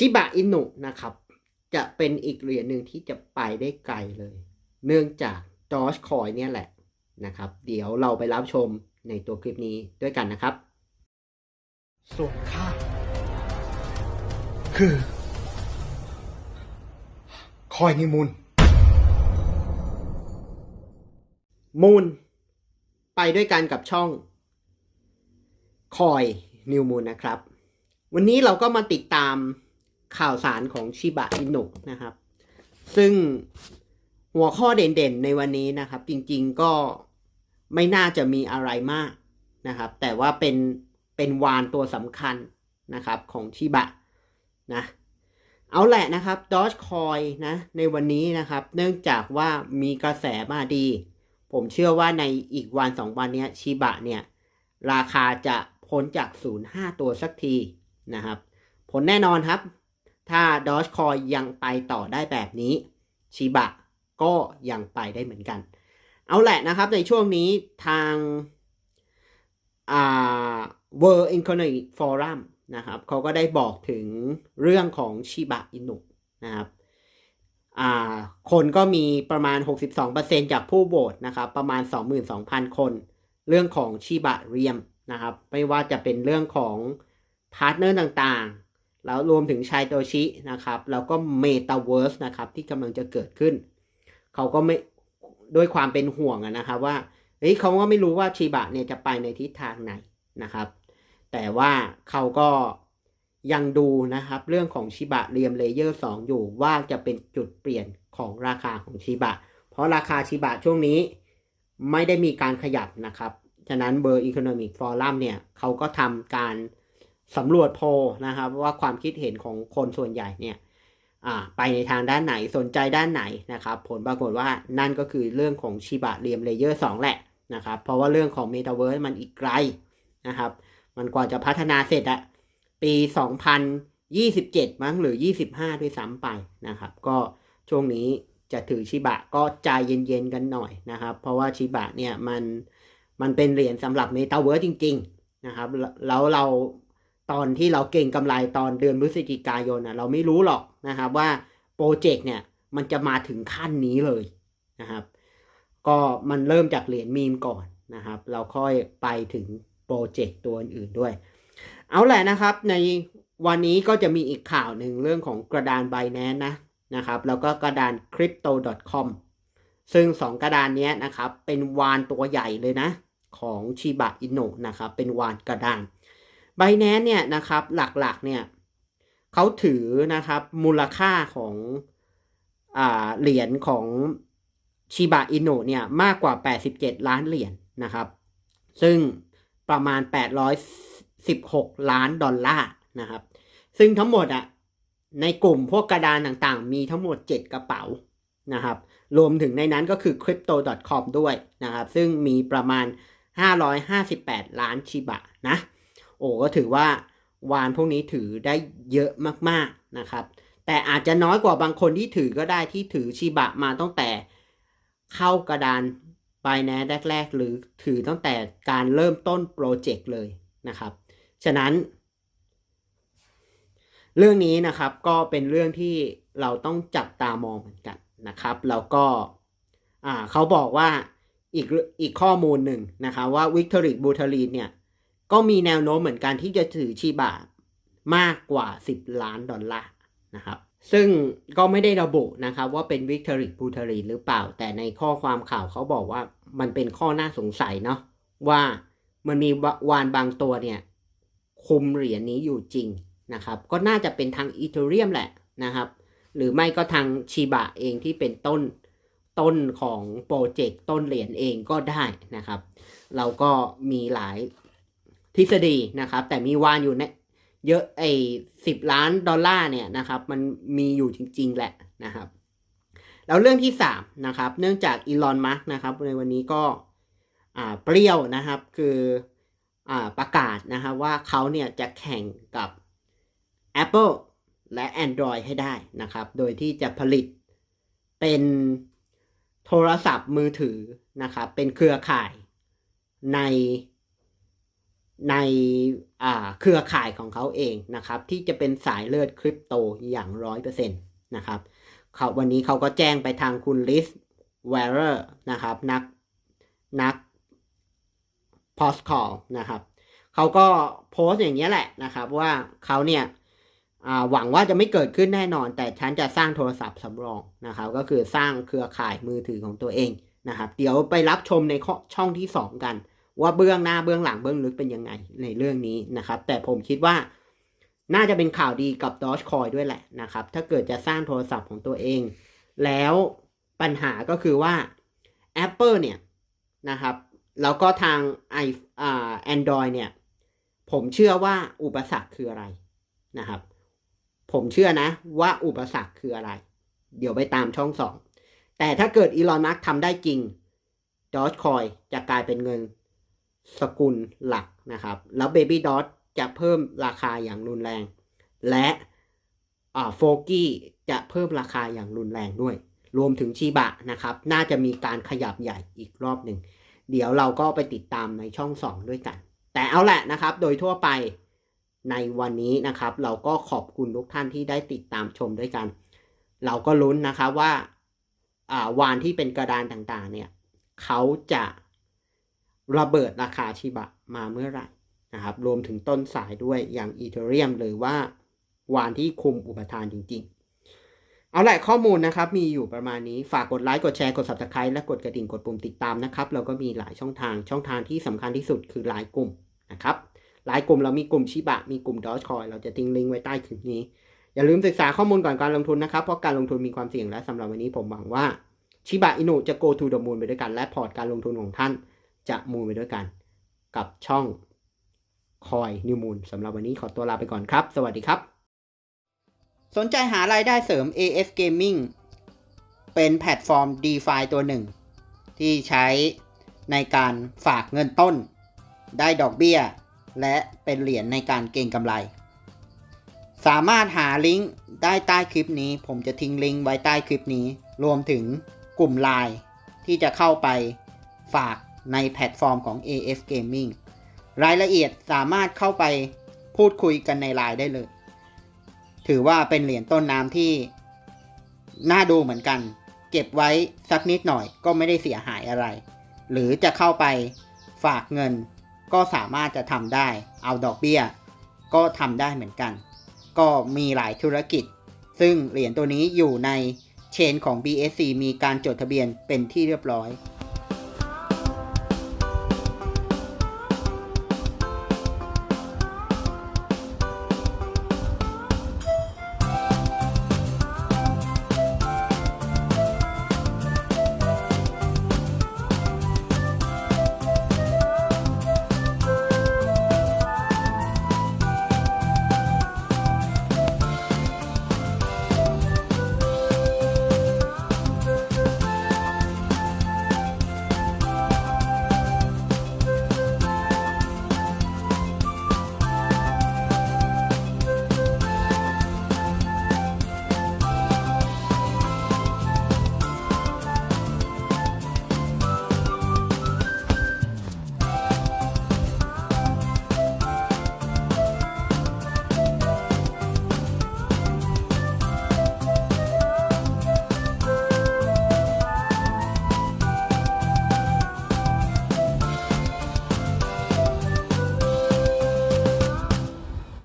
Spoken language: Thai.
ชิบะอินุนะครับ จะเป็นอีกเหรียญหนึ่งที่จะไปได้ไกลเลย เนื่องจากดอ g คอยเนี่ยแหละนะครับ เดี๋ยวเราไปรับชมในตัวคลิปนี้ด้วยกันนะครับ ส่วนข้าคือ คอยนิมุนมูนไปด้วยกันกับช่อง คอยนิวมูนนะครับ วันนี้เราก็มาติดตาม ข่าวสารของชิบะอินุนะครับ ซึ่งหัวข้อเด่นๆในวันนี้นะครับ จริงๆก็ไม่น่าจะมีอะไรมากนะครับ แต่ว่าเป็นเป็นวานตัวสำคัญนะครับของชิบะนะเอาแหละนะครับดอ g คอยนะในวันนี้นะครับ เนื่องจากว่ามีกระแสมาดี ผมเชื่อว่าในอีกวันสองวันเนี้ยชิบะเนี่ยราคาจะพ้นจากศูนย์ห้าตัวสักทีนะครับ ผลแน่นอนครับ ถ้าดอ g คอยยังไปต่อได้แบบนี้ชิบะก็ยังไปได้เหมือนกัน เอาแหละนะครับในช่วงนี้ทางอ่า World Economic Forum นะครับเขาก็ได้บอกถึงเรื่องของชิบะอินุนะครับคนก็มีประมาณ 62%จากผู้โหวตนะครับประมาณ 22,000 คน เรื่องของชิบะเรียมนะครับไม่ว่าจะเป็นเรื่องของพาร์ทเนอร์ต่าง แล้วรวมถึงชายโตชินะครับ แล้วก็เมตาเวิร์สนะครับที่กำลังจะเกิดขึ้น เขาก็ไม่ด้วยความเป็นห่วงนะครับว่าเฮ้ยเขาก็ไม่รู้ว่าชิบะเนี่ยจะไปในทิศทางไหนนะครับ แต่ว่าเขาก็ยังดูนะครับเรื่องของชิบะเรียมเลเยอร์ 2 อยู่ว่าจะเป็นจุดเปลี่ยนของราคาของชิบะ เพราะราคาชิบะช่วงนี้ไม่ได้มีการขยับนะครับ ฉะนั้นเบอร์ Economic Forum เนี่ยเขาก็ทำการ สำรวจโพลนะครับว่าความคิดเห็นของคนส่วนใหญ่เนี่ยไปในทางด้านไหนสนใจด้านไหนนะครับ ผลปรากฏว่านั่นก็คือเรื่องของชิบะเรียมเลเยอร์2แหละนะครับ เพราะว่าเรื่องของ Metaverse มันอีกไกลนะครับ มันกว่าจะพัฒนาเสร็จอะปี 2027 มั้งหรือ 25 ด้วยซ้ำไปนะครับ ก็ช่วงนี้จะถือชิบะก็ใจเย็นๆกันหน่อยนะครับ เพราะว่าชิบะเนี่ยมันมันเป็นเหรียญสำหรับเมตาเวิร์สจริง ๆ นะครับ แล้วเรา ตอนที่เราเก่งกำไรตอนเดือนพฤศจิกายนนะเราไม่รู้หรอกนะครับว่าโปรเจกต์เนี่ยมันจะมาถึงขั้นนี้เลยนะครับ ก็มันเริ่มจากเหรียญมีมก่อนนะครับ เราค่อยไปถึงโปรเจกต์ตัวอื่นด้วย เอาแหละนะครับในวันนี้ก็จะมีอีกข่าวหนึ่งเรื่องของกระดาน b บ n a n c e นะนะครับแล้วก็กระดาน crypto.com ซึ่งสองกระดานนี้นะครับเป็นวานตัวใหญ่เลยนะ ของชิบะอินโนะนะครับเป็นวานกระดาน b บ n a n c e เนี่ยนะครับหลักๆเนี่ยเขาถือนะครับมูลค่าของอ่าเหรียญของชิบะอินโนเนี่ยมากกว่า 87 ล้านเหรียญนะครับ ซึ่งประมาณ 816 ล้านดอลลาร์นะครับ ซึ่งทั้งหมดอะในกลุ่มพวกกระดานต่างๆ มีทั้งหมด 7 กระเป๋านะครับ รวมถึงในนั้นก็คือ crypto.com ด้วยนะครับ ซึ่งมีประมาณ 558 ล้านชิบะนะ โอ้ก็ถือว่าวานพวกนี้ถือได้เยอะมากๆนะครับ แต่อาจจะน้อยกว่าบางคนที่ถือก็ได้ที่ถือชิบะมาตั้งแต่เข้ากระดานไบแนแรก ๆ หรือถือตั้งแต่การเริ่มต้นโปรเจกต์เลยนะครับ ฉะนั้น เรื่องนี้นะครับก็เป็นเรื่องที่เราต้องจับตามองเหมือนกันนะครับ แล้วก็อ่าเขาบอกว่าอีกอีกข้อมูลหนึ่งนะครับว่าวิกตอริกบูทารีเนี่ย ก็มีแนวโน้มเหมือนกันที่จะถือชีบะมากกว่า 10 ล้านดอลลาร์นะครับซึ่งก็ไม่ได้ระบุนะครับว่าเป็นวิกตอริกบูทารีหรือเปล่า แต่ในข้อความข่าวเขาบอกว่ามันเป็นข้อน่าสงสัยเนาะว่ามันมีวานบางตัวเนี่ยคุมเหรียญนี้อยู่จริงนะครับก็น่าจะเป็นทางอีเทเรียมแหละนะครับหรือไม่ก็ทางชีบะเองที่เป็นต้นต้นของโปรเจกต์ต้นเหรียญเองก็ได้นะครับ เราก็มีหลาย ทฤษฎีนะครับ แต่มีวานอยู่เนี่ยเยอะไอ้สิบล้านดอลลาร์เนี่ยนะครับมันมีอยู่จริง ๆ แหละนะครับ แล้วเรื่องที่สามนะครับเนื่องจากอีลอนมัสนะครับในวันนี้ก็อ่าเปรี้ยวนะครับคืออ่าประกาศนะครับว่าเขาเนี่ยจะแข่งกับ Apple และ Android ให้ได้นะครับ โดยที่จะผลิตเป็นโทรศัพท์มือถือนะครับ เป็นเครือข่ายใน ในเครือข่ายของเขาเองนะครับ ที่จะเป็นสายเลือดคริปโตอย่างร้อยเปอร์เซ็นต์นะครับเขาวันนี้เขาก็แจ้งไปทางคุณลิสเวเรอร์นะครับ นักนัก p o s t call นะครับเขาก็โพสต์อย่างนี้แหละนะครับ ว่าเขาเนี่ยหวังว่าจะไม่เกิดขึ้นแน่นอน แต่ฉันจะสร้างโทรศัพท์สำรองนะครับ ก็คือสร้างเครือข่ายมือถือของตัวเองนะครับ เดี๋ยวไปรับชมในข้อช่องที่ 2 กัน ว่าเบื้องหน้าเบื้องหลังเบื้องลึกเป็นยังไงในเรื่องนี้นะครับ แต่ผมคิดว่าน่าจะเป็นข่าวดีกับ Dogecoin ด้วยแหละนะครับ ถ้าเกิดจะสร้างโทรศัพท์ของตัวเอง แล้วปัญหาก็คือว่า Apple เนี่ยนะครับ แล้วก็ทางไออ่า Android เนี่ย ผมเชื่อว่าอุปสรรคคืออะไรนะครับ ผมเชื่อนะว่าอุปสรรคคืออะไร เดี๋ยวไปตามช่องสองแต่ถ้าเกิดอีลอนมัสทำได้จริง d o g e c o i จะกลายเป็นเงิน สกุลหลักนะครับ แล้ว Baby Dot จะเพิ่มราคาอย่างรุนแรง และโฟกี้จะเพิ่มราคาอย่างรุนแรงด้วย รวมถึงชีบะนะครับ น่าจะมีการขยับใหญ่อีกรอบหนึ่ง เดี๋ยวเราก็ไปติดตามในช่อง 2 ด้วยกัน แต่เอาแหละนะครับ โดยทั่วไปในวันนี้นะครับ เราก็ขอบคุณทุกท่านที่ได้ติดตามชมด้วยกัน เราก็ลุ้นนะครับว่าอ่าวานที่เป็นกระดานต่างๆ เนี่ย เขาจะ ระเบิดราคาชิบะมาเมื่อไหร่นะครับ รวมถึงต้นสายด้วยอย่างอีเทเรียมหรือว่าวานที่คุมอุปทานจริงๆ เอาแหละข้อมูลนะครับ มีอยู่ประมาณนี้ฝากกดไลค์กดแชร์กด subscribe และกดกระดิ่งกดปุ่มติดตามนะครับ เราก็มีหลายช่องทางช่องทางที่สำคัญที่สุดคือไลน์กลุ่มนะครับไลน์กลุ่มเรามีกลุ่มชิบะมีกลุ่มดอ g คอยเราจะทิ้งลิงก์ไว้ใต้คลิปนี้อย่าลืมศึกษาข้อมูลก่อนการลงทุนนะครับ เพราะการลงทุนมีความเสี่ยงและสำหรับวันนี้ผมหวังว่าชิบะอินุจะ go to the moon ไปด้วยกันและพอร์ตการลงทุนของท่าน จะมูนไปด้วยกัน กับช่องคอยนิวมูลสำหรับวันนี้ขอตัวลาไปก่อนครับ สวัสดีครับ สนใจหารายได้เสริม AS Gaming เป็นแพลตฟอร์ม DeFi ตัวหนึ่ง ที่ใช้ในการฝากเงินต้น ได้ดอกเบี้ย และเป็นเหรียญในการเก็งกำไร สามารถหาลิงก์ได้ใต้คลิปนี้ ผมจะทิ้งลิงก์ไว้ใต้คลิปนี้ รวมถึงกลุ่ม Line ที่จะเข้าไปฝาก ในแพลตฟอร์มของ AF Gaming รายละเอียดสามารถเข้าไปพูดคุยกันในไลน์ได้เลย ถือว่าเป็นเหรียญต้นน้ำที่น่าดูเหมือนกัน เก็บไว้สักนิดหน่อยก็ไม่ได้เสียหายอะไร หรือจะเข้าไปฝากเงินก็สามารถจะทำได้ เอาดอกเบี้ย ก็ทำได้เหมือนกัน ก็มีหลายธุรกิจ ซึ่งเหรียญตัวนี้อยู่ในเชนของ BSC มีการจดทะเบียนเป็นที่เรียบร้อย